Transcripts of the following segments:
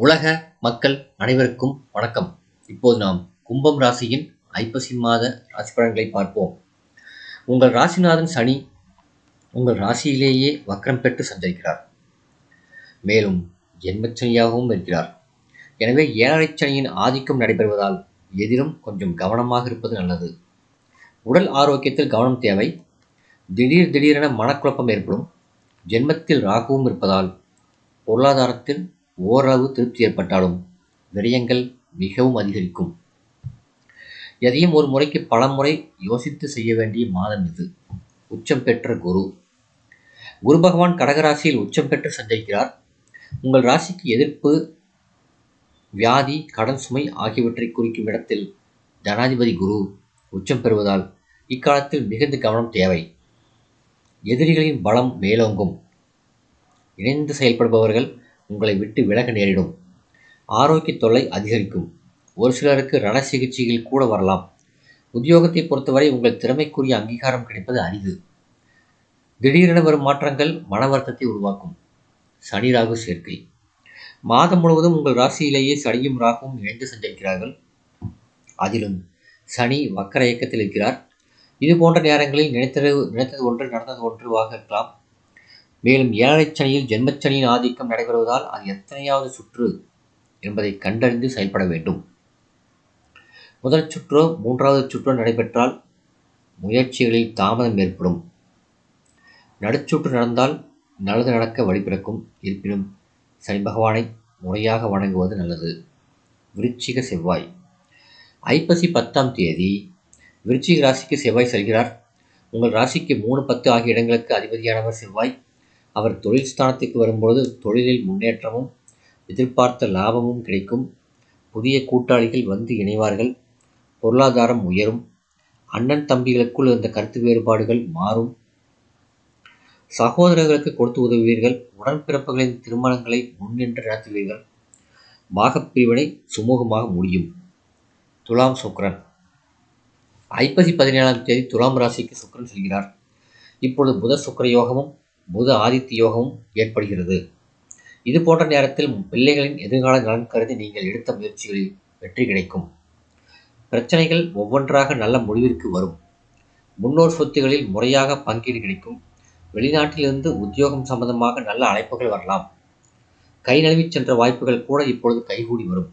உலக மக்கள் அனைவருக்கும் வணக்கம். இப்போது நாம் கும்பம் ராசியின் ஐப்பசி மாத ராசி பலன்களை பார்ப்போம். உங்கள் ராசிநாதன் சனி உங்கள் ராசியிலேயே வக்கரம் பெற்று சஞ்சரிக்கிறார். மேலும் ஜென்மச்சனியாகவும் இருக்கிறார். எனவே ஏழரை சனியின் ஆதிக்கம் நடைபெறுவதால் எதிலும் கொஞ்சம் கவனமாக இருப்பது நல்லது. உடல் ஆரோக்கியத்தில் கவனம் தேவை. திடீர் திடீரென மனக்குழப்பம் ஏற்படும். ஜென்மத்தில் ராகுவும் இருப்பதால் பொருளாதாரத்தில் ஓரளவு திருப்தி ஏற்பட்டாலும் விரயங்கள் மிகவும் அதிகரிக்கும். எதையும் ஒரு முறைக்கு பல முறை யோசித்து செய்ய வேண்டிய மாதம் இது. உச்சம் பெற்ற குரு. குரு பகவான் கடகராசியில் உச்சம் பெற்று சஞ்சரிக்கிறார். உங்கள் ராசிக்கு எதிர்ப்பு வியாதி கடன் சுமை ஆகியவற்றை குறிக்கும் இடத்தில் ஜனாதிபதி குரு உச்சம் பெறுவதால் இக்காலத்தில் மிகுந்த கவனம் தேவை. எதிரிகளின் பலம் மேலோங்கும். இணைந்து செயல்படுபவர்கள் உங்களை விட்டு விலக நேரிடும். ஆரோக்கிய தொல்லை அதிகரிக்கும். ஒரு சிலருக்கு ரண சிகிச்சைகள் கூட வரலாம். உத்தியோகத்தை பொறுத்தவரை உங்கள் திறமைக்குரிய அங்கீகாரம் கிடைப்பது அரிது. திடீரென வரும் மாற்றங்கள் மன வருத்தத்தை உருவாக்கும். சனி ராகு சேர்க்கை. மாதம் முழுவதும் உங்கள் ராசியிலேயே சனியும் ராகுவும் இணைந்து சஞ்சரிக்கிறார்கள். அதிலும் சனி வக்கர இயக்கத்தில் இருக்கிறார். இது போன்ற நேரங்களில் நினைத்தது நினைத்தது ஒன்று நடந்தது ஒன்றுவாக இருக்கலாம். மேலும் ஏழரை சனியில் ஜென்மச்சனியின் ஆதிக்கம் நடைபெறுவதால் அது எத்தனையாவது சுற்று என்பதை கண்டறிந்து செயல்பட வேண்டும். முதல் சுற்றோ மூன்றாவது சுற்றோ நடைபெற்றால் முயற்சிகளில் தாமதம் ஏற்படும். நடுச்சுற்று நடந்தால் நல்லது நடக்க வழிபிறக்கும் இருப்பினும் சனி பகவானை முறையாக வணங்குவது நல்லது. விருச்சிக செவ்வாய். ஐப்பசி பத்தாம் தேதி விருச்சிக ராசிக்கு செவ்வாய் செல்கிறார். உங்கள் ராசிக்கு மூணு பத்து ஆகிய இடங்களுக்கு அதிபதியானவர் செவ்வாய். அவர் தொழில் ஸ்தானத்துக்கு வரும்பொழுது தொழிலில் முன்னேற்றமும் எதிர்பார்த்த லாபமும் கிடைக்கும். புதிய கூட்டாளிகள் வந்து இணைவார்கள். பொருளாதாரம் உயரும். அண்ணன் தம்பிகளுக்குள் இருந்த கருத்து வேறுபாடுகள் மாறும். சகோதரர்களுக்கு கொடுத்து உதவுவீர்கள். உடன்பிறப்புகளின் திருமணங்களை முன்னின்று நடத்துவீர்கள். பாகப்பிரிவினை சுமூகமாக முடியும். துலாம் சுக்ரன் ஐப்பசி பதினேழாம் தேதி துலாம் ராசிக்கு சுக்கரன் செல்கிறார். இப்பொழுது புத சுக்கர யோகமும் புத ஆதித்ய யோகமும் ஏற்படுகிறது. இது போன்ற நேரத்தில் பிள்ளைகளின் எதிர்கால நலன் கருதி நீங்கள் எடுத்த முயற்சிகளில் வெற்றி கிடைக்கும். பிரச்சனைகள் ஒவ்வொன்றாக நல்ல முடிவிற்கு வரும். முன்னோர் சொத்துகளில் முறையாக பங்கீடு கிடைக்கும். வெளிநாட்டிலிருந்து உத்தியோகம் சம்பந்தமாக நல்ல அழைப்புகள் வரலாம். கை நழுவி சென்ற வாய்ப்புகள் கூட இப்பொழுது கைகூடி வரும்.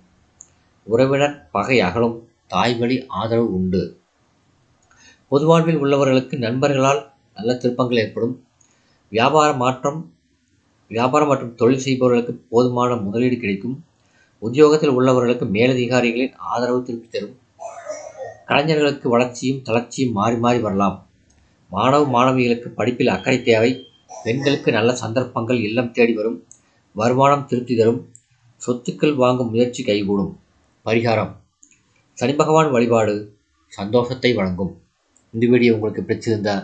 உறவினர் பகை அகலும் தாய்வழி ஆதரவு உண்டு. பொதுவாழ்வில் உள்ளவர்களுக்கு நண்பர்களால் நல்ல திருப்பங்கள் ஏற்படும். வியாபார மாற்றம் வியாபாரம் மற்றும் தொழில் செய்பவர்களுக்கு போதுமான முதலீடு கிடைக்கும். உத்தியோகத்தில் உள்ளவர்களுக்கு மேலதிகாரிகளின் ஆதரவு திருப்பி தரும். கலைஞர்களுக்கு வளர்ச்சியும் தளர்ச்சியும் மாறி மாறி வரலாம். மாணவ மாணவிகளுக்கு படிப்பில் அக்கறை தேவை. பெண்களுக்கு நல்ல சந்தர்ப்பங்கள் இல்லம் தேடி வரும். வருமானம் திருப்தி தரும். சொத்துக்கள் வாங்கும் முயற்சி கைகூடும். பரிகாரம். சனி பகவான் வழிபாடு சந்தோஷத்தை வழங்கும். இந்த வீடியோ உங்களுக்கு பிடிச்சிருந்தால்